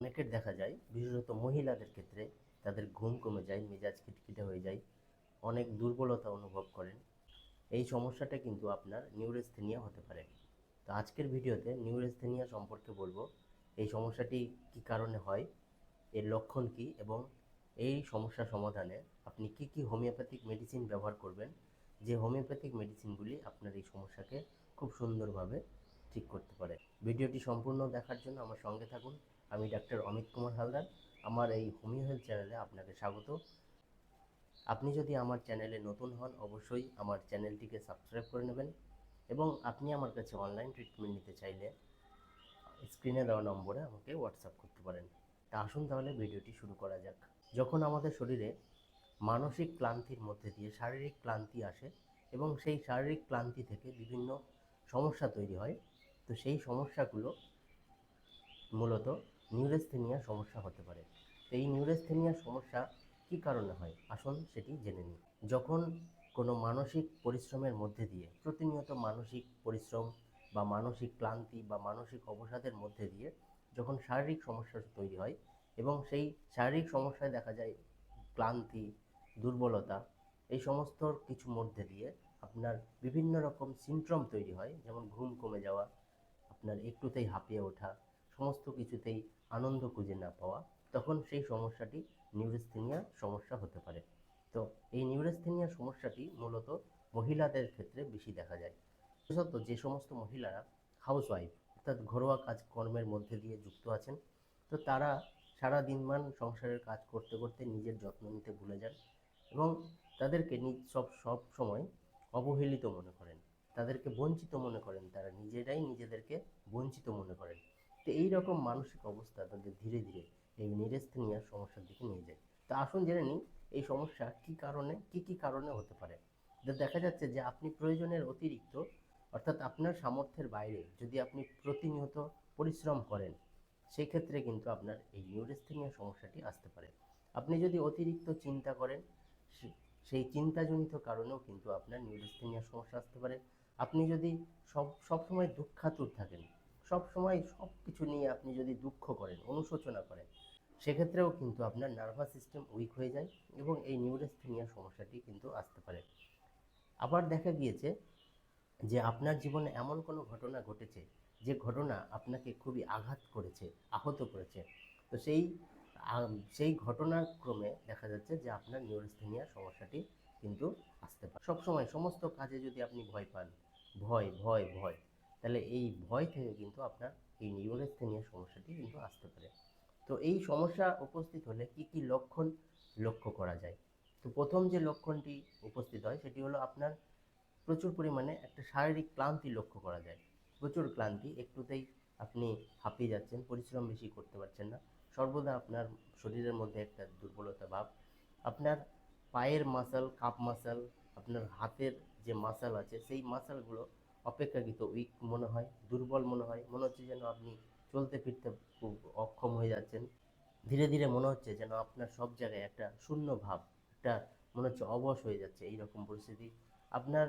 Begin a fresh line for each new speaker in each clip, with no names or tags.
অনেকের দেখা যায়। বিশেষত মহিলাদের ক্ষেত্রে তাদের ঘুম কমে যায়, মেজাজ খিটখিটে হয়ে যায়, অনেক দুর্বলতা অনুভব করেন। এই সমস্যাটা কিন্তু আপনার নিউরেস্থেনিয়া হতে পারে। তো আজকের ভিডিওতে নিউরেস্থেনিয়া সম্পর্কে বলব। এই সমস্যাটি কী কারণে হয়, এর লক্ষণ কী এবং এই সমস্যা সমাধানে আপনি কি কি হোমিওপ্যাথিক মেডিসিন ব্যবহার করবেন, যে হোমিওপ্যাথিক মেডিসিনগুলি আপনার এই সমস্যাকে খুব সুন্দরভাবে ঠিক করতে পারে। ভিডিওটি সম্পূর্ণ দেখার জন্য আমার সঙ্গে থাকুন। আমি ডাক্তার অমিত কুমার হালদার। আমার এই হোমিও হেলথ চ্যানেলে আপনাকে স্বাগত। আপনি যদি আমার চ্যানেলে নতুন হন, অবশ্যই আমার চ্যানেলটিকে সাবস্ক্রাইব করে নেবেন এবং আপনি আমার কাছে অনলাইন ট্রিটমেন্ট নিতে চাইলে স্ক্রিনে দেওয়া নম্বরে আমাকে হোয়াটসঅ্যাপ করতে পারেন। তা আসুন তাহলে ভিডিওটি শুরু করা যাক। যখন আমাদের শরীরে মানসিক ক্লান্তির মধ্যে দিয়ে শারীরিক ক্লান্তি আসে এবং সেই শারীরিক ক্লান্তি থেকে বিভিন্ন সমস্যা তৈরি হয়, তো সেই সমস্যাগুলো মূলত নিউরেস্থেনিয়া সমস্যা হতে পারে। এই নিউরেস্থেনিয়া সমস্যা কী কারণে হয়? আসুন সেটি জেনে নিই। যখন কোনো মানসিক পরিশ্রমের মধ্যে দিয়ে, প্রতিনিয়ত মানসিক পরিশ্রম বা মানসিক ক্লান্তি বা মানসিক অবসাদের মধ্যে দিয়ে যখন শারীরিক সমস্যা তৈরি হয় এবং সেই শারীরিক সমস্যায় দেখা যায় ক্লান্তি, দুর্বলতা, এই সমস্ত কিছু মধ্যে দিয়ে আপনার বিভিন্ন রকম সিনড্রোম তৈরি হয়। যেমন ঘুম কমে যাওয়া, আপনার একটুতেই হাঁপিয়ে ওঠা, সমস্ত কিছুতেই আনন্দ খুঁজে না পাওয়া, তখন সেই সমস্যাটি নিউরেস্থেনিয়া সমস্যা হতে পারে। তো এই নিউরেস্থেনিয়া সমস্যাটি মূলত মহিলাদের ক্ষেত্রে বেশি দেখা যায়। বিশেষত যে সমস্ত মহিলারা হাউসওয়াইফ অর্থাৎ ঘরোয়া কাজকর্মের মধ্যে দিয়ে যুক্ত আছেন, তো তারা সারা দিনমান সংসারের কাজ করতে করতে নিজের যত্ন নিতে ভুলে যান এবং তাদেরকে সব সব সময় অবহেলিত মনে করেন। তাদেরকে বঞ্চিত মনে করেন। তারা নিজেরাই নিজেদেরকে বঞ্চিত মনে করেন। তো এই রকম মানসিক অবস্থা তাদের ধীরে ধীরে এই নিরেস্থেনিয়ার সমস্যার দিকে নিয়ে যায়। তো আসুন জেনে নিই, এই সমস্যা কি কারণে, কি কি কারণে হতে পারে? দেখা যাচ্ছে যে আপনি প্রয়োজনের অতিরিক্ত, অর্থাৎ আপনার সামর্থ্যের বাইরে যদি আপনি প্রতিনিয়ত পরিশ্রম করেন সেই ক্ষেত্রে কিন্তু আপনার এই নিউরেস্থেনিয়া সমস্যাটি আসতে পারে। আপনি যদি অতিরিক্ত চিন্তা করেন সেই চিন্তাজনিত কারণেও কিন্তু আপনার নিউরেস্থেনিয়া সমস্যা আসতে পারে। আপনি যদি সব, সবসময় দুঃখাতুর থাকেন সব সময় সব কিছু নিয়ে আপনি যদি দুঃখ করেন, অনুশোচনা করেন, সেক্ষেত্রেও কিন্তু আপনার নার্ভাস সিস্টেম উইক হয়ে যায় এবং এই নিউরেস্থেনিয়া সমস্যাটি কিন্তু আসতে পারে। আবার দেখা গিয়েছে যে আপনার জীবনে এমন কোনো ঘটনা ঘটেছে, যে ঘটনা আপনাকে খুবই আঘাত করেছে, আহত করেছে। তো সেই সেই ঘটনার ক্রমে দেখা যাচ্ছে যে আপনার নিউরোস্থেনিয়া সমস্যাটি কিন্তু আসতে পারে। সবসময় সমস্ত কাজে যদি আপনি ভয় পান, ভয় ভয় ভয় তাহলে এই ভয় থেকে কিন্তু আপনার এই নিউরোস্থেনিয়া সমস্যাটি কিন্তু আসতে পারে। তো এই সমস্যা উপস্থিত হলে কি কি লক্ষণ লক্ষ্য করা যায়? তো প্রথম যে লক্ষণটি উপস্থিত হয় সেটি হলো আপনার প্রচুর পরিমাণে একটা শারীরিক ক্লান্তি লক্ষ্য করা যায়। প্রচুর ক্লান্তি, একটুতেই আপনি হাঁপিয়ে যাচ্ছেন, পরিশ্রম বেশি করতে পারছেন না। সর্বদা আপনার শরীরের মধ্যে একটা দুর্বলতা ভাব। আপনার পায়ের মাসাল কাপ মাসাল আপনার হাতের যে মাসাল আছে, সেই মাসালগুলো অপেক্ষাকৃত উইক মনে হয়, দুর্বল মনে হয়। মনে হচ্ছে যেন আপনি চলতে ফিরতে খুব অক্ষম হয়ে যাচ্ছেন। ধীরে ধীরে মনে হচ্ছে যেন আপনার সব জায়গায় একটা শূন্য ভাব, একটা মনে হচ্ছে অবশ হয়ে যাচ্ছে এই রকম পরিস্থিতি। আপনার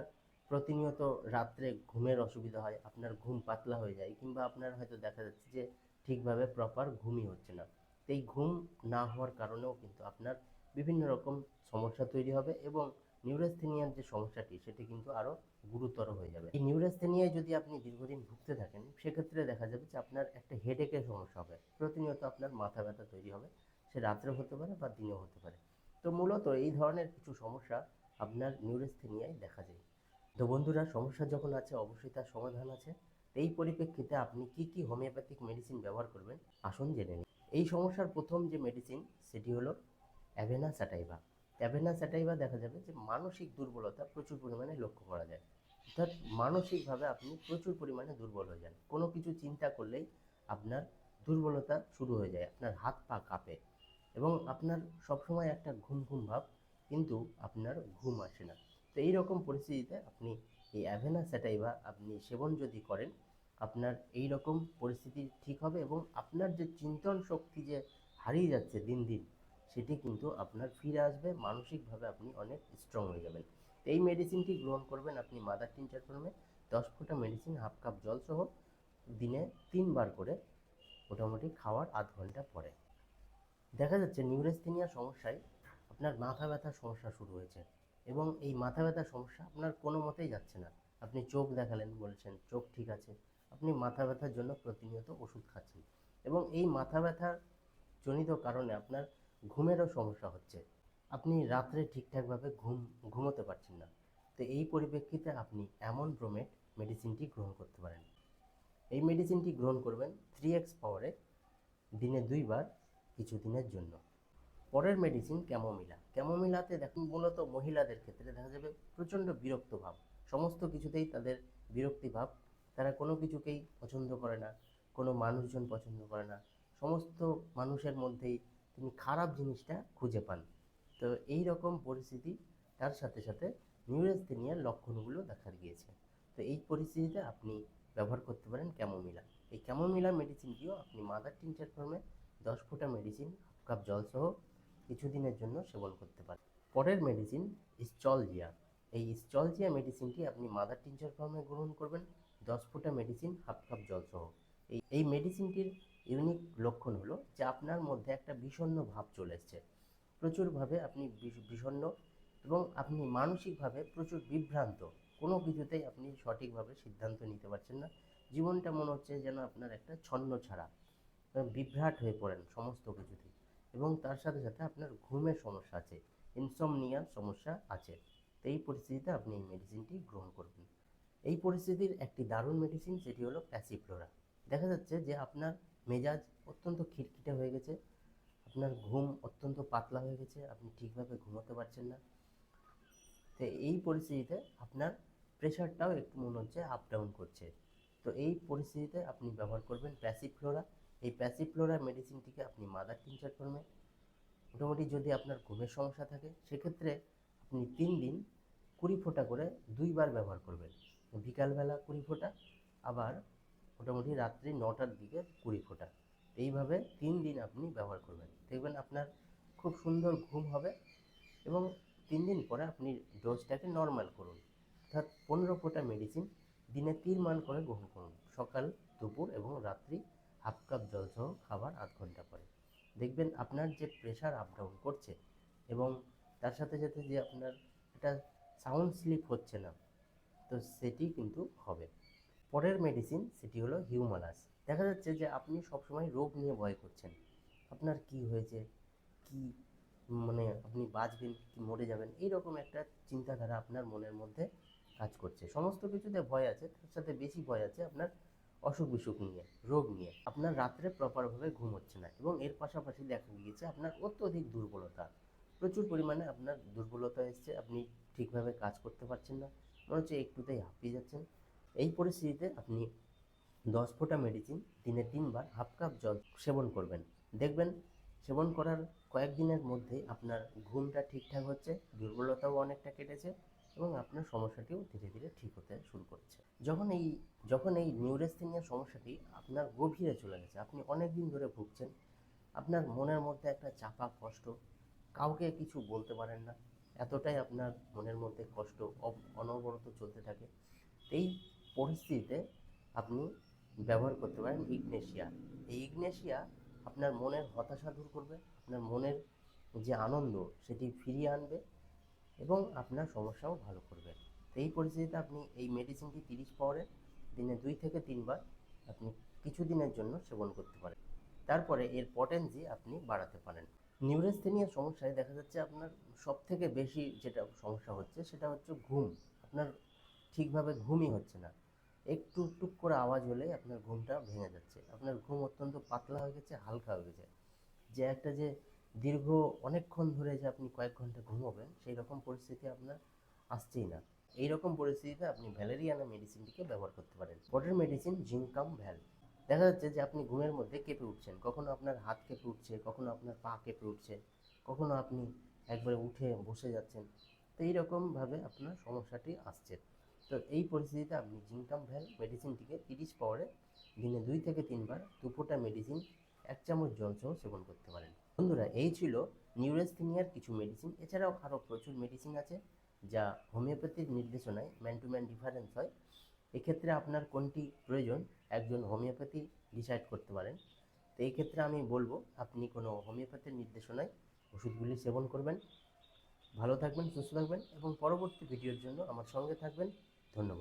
প্রতিনিয়ত রাত্রে ঘুমের অসুবিধা হয়, আপনার ঘুম পাতলা হয়ে যায় কিংবা আপনার হয়তো দেখা যাচ্ছে যে ঠিকভাবে প্রপার ঘুমই হচ্ছে না। এই ঘুম না হওয়ার কারণেও কিন্তু আপনার বিভিন্ন রকম সমস্যা তৈরি হবে এবং নিউরোস্থেনিয়ার যে সমস্যাটি, সেটি কিন্তু আরও গুরুতর হয়ে যাবে। এই নিউরোস্থেনিয়ায় যদি আপনি দীর্ঘদিন ভুগতে থাকেন, সেক্ষেত্রে দেখা যাবে যে আপনার একটা হেডেকের সমস্যা হবে। প্রতিনিয়ত আপনার মাথা ব্যথা তৈরি হবে। সে রাত্রে হতে পারে বা দিনেও হতে পারে। তো মূলত এই ধরনের কিছু সমস্যা আপনার নিউরোস্থেনিয়ায় দেখা যায়। তো বন্ধুরা, সমস্যা যখন আছে, অবশ্যই তার সমাধান আছে। এই পরিপ্রেক্ষিতে আপনি কি কি হোমিওপ্যাথিক মেডিসিন ব্যবহার করবেন, আসুন জেনে নিন এই সমস্যার প্রথম যে মেডিসিন সেটি হলো অ্যাভেনা স্যাটাইভা অ্যাভেনা স্যাটাইভা দেখা যাবে যে মানসিক দুর্বলতা প্রচুর পরিমাণে লক্ষ্য করা যায়। অর্থাৎ মানসিকভাবে আপনি প্রচুর পরিমাণে দুর্বল হয়ে যান। কোনো কিছু চিন্তা করলেই আপনার দুর্বলতা শুরু হয়ে যায়, আপনার হাত পা কাঁপে এবং আপনার সবসময় একটা ঘুম ঘুম ভাব কিন্তু আপনার ঘুম আসে না। তো এই রকম পরিস্থিতিতে আপনি এই অ্যাভেনা স্যাটাইভা আপনি সেবন যদি করেন, আপনার এই রকম পরিস্থিতি ঠিক হবে এবং আপনার যে চিন্তন শক্তি যে হারিয়ে যাচ্ছে দিন দিন সেটি কিন্তু আপনার ফিরে আসবে, মানসিকভাবে আপনি অনেক স্ট্রং হয়ে যাবেন। এই মেডিসিনটি গ্রহণ করবেন আপনি মাদার টিনচার ফর্মে দশ ফোঁটা মেডিসিন হাফ কাপ জল সহ দিনে তিনবার করে মোটামুটি খাওয়ার আধ ঘণ্টা পরে। দেখা যাচ্ছে নিউরেস্থেনিয়া সমস্যায় আপনার মাথা ব্যথার সমস্যা শুরু হয়েছে এবং এই মাথা ব্যথার সমস্যা আপনার কোনো মতেই যাচ্ছে না। আপনি চোখ দেখালেন বলছেন, চোখ ঠিক আছে, আপনি মাথা ব্যথার জন্য প্রতিনিয়ত ওষুধ খাচ্ছেন এবং এই মাথা ব্যথার জনিত কারণে আপনার ঘুমেরও সমস্যা হচ্ছে। আপনি রাত্রে ঠিকঠাকভাবে ঘুম, ঘুমোতে পারছেন না। তো এই পরিপ্রেক্ষিতে আপনি এমন ব্রোমেট মেডিসিনটি গ্রহণ করতে পারেন। এই মেডিসিনটি গ্রহণ করবেন থ্রি এক্স পাওয়ারে দিনে দুইবার, কিছুদিনের জন্য। পরের মেডিসিন ক্যামোমিলা ক্যামোমিলাতে দেখুন, মূলত মহিলাদের ক্ষেত্রে দেখা যাবে প্রচণ্ড বিরক্ত ভাব। সমস্ত কিছুতেই তাদের বিরক্তি ভাব। তারা কোনো কিছুকেই পছন্দ করে না, কোনো মানুষজন পছন্দ করে না। সমস্ত মানুষের মধ্যেই তিনি খারাপ জিনিসটা খুঁজে পান। তো এই রকম পরিস্থিতি তার সাথে সাথে নিউরেস্থেনিয়ার লক্ষণগুলো দেখা গিয়েছে। তো এই পরিস্থিতিতে আপনি ব্যবহার করতে পারেন ক্যামোমিলা। এই ক্যামোমিলা মেডিসিনটিও আপনি মাদার টিনচার ফর্মে দশ ফোঁটা মেডিসিন হাফ কাপ জলসহ কিছুদিনের জন্য সেবন করতে পারেন। পরের মেডিসিন স্টলজিয়া এই স্টলজিয়া মেডিসিনটি আপনি মাদার টিনচার ফর্মে গ্রহণ করবেন, দশ ফোঁটা মেডিসিন হাফ কাপ জলসহ এই এই মেডিসিনটির ইউনিক লক্ষণ হলো যে আপনার মধ্যে একটা বিষণ্ণ ভাব চলে এসছে। প্রচুরভাবে আপনি বিষ- বিষণ্ণ এবং আপনি মানসিকভাবে প্রচুর বিভ্রান্ত। কোনো কিছুতেই আপনি সঠিকভাবে সিদ্ধান্ত নিতে পারছেন না। জীবনটা মনে হচ্ছে যেন আপনার একটা ছন্ন ছাড়া বিভ্রাট হয়ে পড়েন সমস্ত কিছুতেই এবং তার সাথে সাথে আপনার ঘুমের সমস্যা আছে ইনসমনিয়ার সমস্যা আছে। তো এই পরিস্থিতিতে আপনি এই মেডিসিনটি গ্রহণ করবেন। এই পরিস্থিতির একটি দারুণ মেডিসিন সেটি হলো প্যাসিফ্লোরা দেখা যাচ্ছে যে আপনার মেজাজ অত্যন্ত খিটখিটে হয়ে গেছে। আপনার ঘুম অত্যন্ত পাতলা হয়ে গেছে, আপনি ঠিকভাবে ঘুমোতে পারছেন না। তো এই পরিস্থিতিতে আপনার প্রেশারটাও একটু মনে হচ্ছে আপ ডাউন করছে। তো এই পরিস্থিতিতে আপনি ব্যবহার করবেন প্যাসিফ্লোরা এই প্যাসিফ্লোরা মেডিসিনটিকে আপনি মাদার টিনচার ফর্মে মোটামুটি যদি আপনার ঘুমের সমস্যা থাকে, সেক্ষেত্রে আপনি তিন দিন কুড়ি ফোঁটা করে দুইবার ব্যবহার করবেন। বিকালবেলা কুড়ি ফোঁটা, আবার মোটামুটি রাত্রি নটার দিকে কুড়ি ফোঁটা। এইভাবে তিন দিন আপনি ব্যবহার করবেন। দেখবেন আপনার খুব সুন্দর ঘুম হবে এবং তিন দিন পরে আপনি ডোজটাকে নর্মাল করুন। অর্থাৎ পনেরো ফোঁটা মেডিসিন দিনে তিন মান করে গ্রহণ করুন। সকাল, দুপুর এবং রাত্রি হাফ কাপ জল সহ খাবার আধ ঘণ্টা পরে। দেখবেন আপনার যে প্রেশার আপ ডাউন করছে এবং তার সাথে সাথে যে আপনার একটা সাউন্ড স্লিপ হচ্ছে না, তো সেটি কিন্তু হবে। পরের মেডিসিন সেটি হলো হিউমালাস দেখা যাচ্ছে যে আপনি সবসময় রোগ নিয়ে ভয় করছেন। আপনার কি হয়েছে? কি মানে আপনি বাঁচবেন? কি মরে যাবেন? এইরকম একটা চিন্তাধারা আপনার মনের মধ্যে কাজ করছে। সমস্ত কিছুতে ভয় আছে, তার সাথে বেশি ভয় আছে আপনার অসুখ বিসুখ নিয়ে, রোগ নিয়ে। আপনার রাত্রে প্রপারভাবে ঘুম হচ্ছে না এবং এর পাশাপাশি দেখা গিয়েছে আপনার অত্যধিক দুর্বলতা। প্রচুর পরিমাণে আপনার দুর্বলতা এসছে, আপনি ঠিকভাবে কাজ করতে পারছেন না। মনে হচ্ছে একটুতেই হাঁপিয়ে যাচ্ছেন। এই পরিস্থিতিতে আপনি দশ ফোঁটা মেডিসিন দিনে তিনবার হাফ কাপ জল সেবন করবেন। দেখবেন সেবন করার কয়েকদিনের মধ্যে আপনার ঘুমটা ঠিকঠাক হচ্ছে, দুর্বলতাও অনেকটা কেটেছে এবং আপনার সমস্যাটিও ধীরে ধীরে ঠিক হতে শুরু করছে। যখন এই যখন এই নিউরেস্থেনিয়া সমস্যাটি আপনার গভীরে চলে গেছে, আপনি অনেক দিন ধরে ভুগছেন, আপনার মনের মধ্যে একটা চাপা কষ্ট, কাউকে কিছু বলতে পারেন না, এতটাই আপনার মনের মধ্যে কষ্ট অনবরত চলতে থাকে। এই পরিস্থিতিতে আপনি ব্যবহার করতে পারেন ইগনেশিয়া। এই ইগনেশিয়া আপনার মনের হতাশা দূর করবে, আপনার মনের যে আনন্দ সেটি ফিরিয়ে আনবে এবং আপনার সমস্যাও ভালো করবে। এই পরিস্থিতিতে আপনি এই মেডিসিনটি তিরিশ পাওয়ারে দিনে দুই থেকে তিনবার আপনি কিছুদিনের জন্য সেবন করতে পারেন। তারপরে এর পটেন্সি আপনি বাড়াতে পারেন। নিউরেস্থেনিয়া সমস্যায় দেখা যাচ্ছে আপনার সব থেকে বেশি যেটা সমস্যা হচ্ছে সেটা হচ্ছে ঘুম। আপনার ঠিকভাবে ঘুমই হচ্ছে না। একটু টুক করে আওয়াজ হলে আপনার ঘুমটা ভেঙে যাচ্ছে। আপনার ঘুম অত্যন্ত পাতলা হয়ে গেছে, হালকা হয়ে গেছে। যে একটা যে দীর্ঘ অনেকক্ষণ ধরে যে আপনি কয়েক ঘণ্টা ঘুমোবেন, সেই রকম পরিস্থিতি আপনার আসছেই না। এই রকম পরিস্থিতিতে আপনি ভ্যালেরিয়ানা মেডিসিনটিকে ব্যবহার করতে পারেন। পরের মেডিসিন জিঙ্কাম ভ্যাল। দেখা যাচ্ছে যে আপনি ঘুমের মধ্যে কেঁপে উঠছেন। কখনো আপনার হাত কেঁপে উঠছে, কখনো আপনার পা কেঁপে উঠছে, কখনো আপনি একবারে উঠে বসে যাচ্ছেন। তো এইরকমভাবে আপনার সমস্যাটি আসছে। তো এই পরিস্থিতিতে আপনি জিঙ্কাম ভ্যাল মেডিসিনটিকে তিরিশ পাওয়ারে দিনে দুই থেকে তিনবার দুপুরটা মেডিসিন এক চামচ জল সহ সেবন করতে পারেন। বন্ধুরা, এই ছিল নিউরেস্থেনিয়ার কিছু মেডিসিন এছাড়াও আরও প্রচুর মেডিসিন আছে যা হোমিওপ্যাথির নির্দেশনায় ম্যান টু ম্যান ডিফারেন্স হয়। এক্ষেত্রে আপনার কোনটি প্রয়োজন, একজন হোমিওপ্যাথি ডিসাইড করতে পারেন। তো এই ক্ষেত্রে আমি বলব, আপনি কোনো হোমিওপ্যাথির নির্দেশনায় ওষুধগুলি সেবন করবেন। ভালো থাকবেন, সুস্থ থাকবেন এবং পরবর্তী ভিডিওর জন্য আমার সঙ্গে থাকবেন। ধন্যবাদ